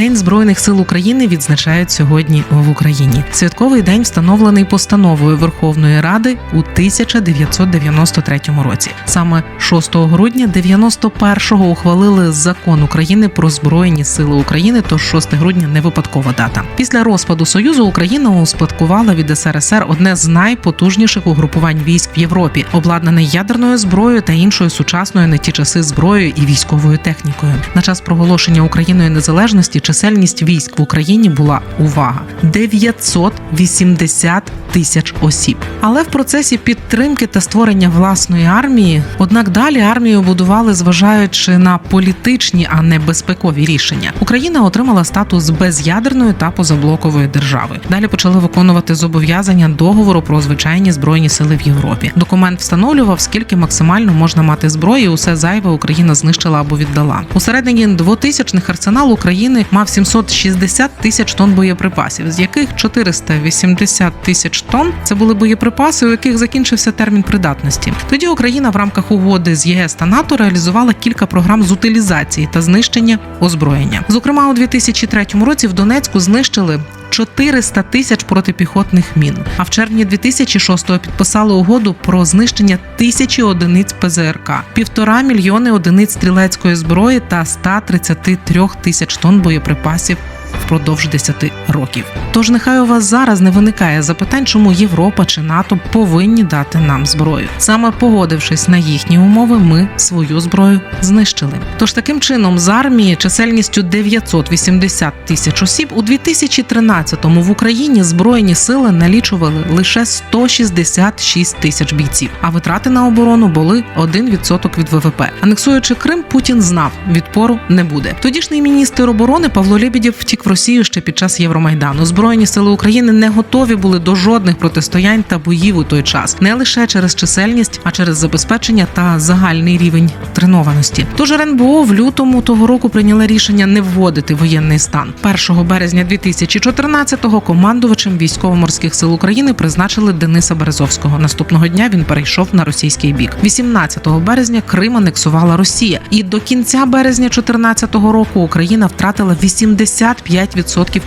День збройних сил України відзначають сьогодні в Україні. Святковий день встановлений постановою Верховної Ради у 1993 році. Саме 6 грудня 91-го ухвалили закон України про збройні сили України. Тож 6 грудня не випадкова дата. Після розпаду Союзу Україна успадкувала від СРСР одне з найпотужніших угрупувань військ в Європі, обладнане ядерною зброєю та іншою сучасною на ті часи зброєю і військовою технікою. На час проголошення Україною незалежності чисельність військ в Україні була увага 980 тисяч осіб. Але в процесі підтримки та створення власної армії, однак далі армію будували, зважаючи на політичні, а не безпекові рішення. Україна отримала статус без'ядерної та позаблокової держави. Далі почали виконувати зобов'язання договору про звичайні збройні сили в Європі. Документ встановлював, скільки максимально можна мати зброї. Усе зайве Україна знищила або віддала. У середині 2000-х арсенал України мав 760 тисяч тонн боєприпасів, з яких 480 тисяч тонн це були боєприпаси, у яких закінчився термін придатності. Тоді Україна в рамках угоди з ЄС та НАТО реалізувала кілька програм з утилізації та знищення озброєння. Зокрема, у 2003 році в Донецьку знищили 400 тисяч протипіхотних мін. А в червні 2006-го підписали угоду про знищення тисячі одиниць ПЗРК, півтора мільйони одиниць стрілецької зброї та 133 тисяч тонн боєприпасів. Впродовж 10 років. Тож нехай у вас зараз не виникає запитань, чому Європа чи НАТО повинні дати нам зброю. Саме погодившись на їхні умови, ми свою зброю знищили. Тож таким чином з армії чисельністю 980 тисяч осіб у 2013-му в Україні збройні сили налічували лише 166 тисяч бійців, а витрати на оборону були 1% від ВВП. Анексуючи Крим, Путін знав, відпору не буде. Тодішній міністр оборони Павло Лебедєв втік в Росію ще під час Євромайдану. Збройні сили України не готові були до жодних протистоянь та боїв у той час, не лише через чисельність, а через забезпечення та загальний рівень тренованості. Тож РНБО в лютому того року прийняла рішення не вводити воєнний стан. 1 березня 2014-го командувачем військово-морських сил України призначили Дениса Березовського. Наступного дня він перейшов на російський бік. 18 березня Крим анексувала Росія, і до кінця березня 2014 року Україна втратила 85%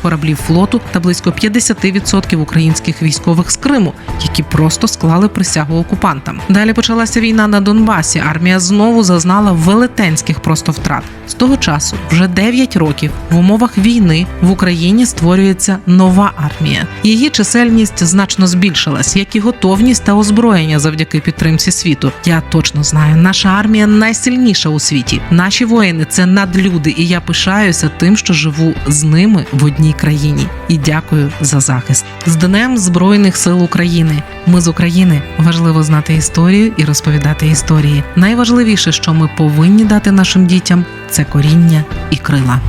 кораблів флоту та близько 50% українських військових з Криму, які просто склали присягу окупантам. Далі почалася війна на Донбасі. Армія знову зазнала велетенських просто втрат. З того часу вже 9 років в умовах війни в Україні створюється нова армія. Її чисельність значно збільшилась, як і готовність та озброєння завдяки підтримці світу. Я точно знаю, наша армія найсильніша у світі. Наші воїни це надлюди, і я пишаюся тим, що живу з ними в одній країні. І дякую за захист. З Днем Збройних сил України. Ми з України важливо знати історію і розповідати історії. Найважливіше, що ми повинні дати нашим дітям, це коріння і крила.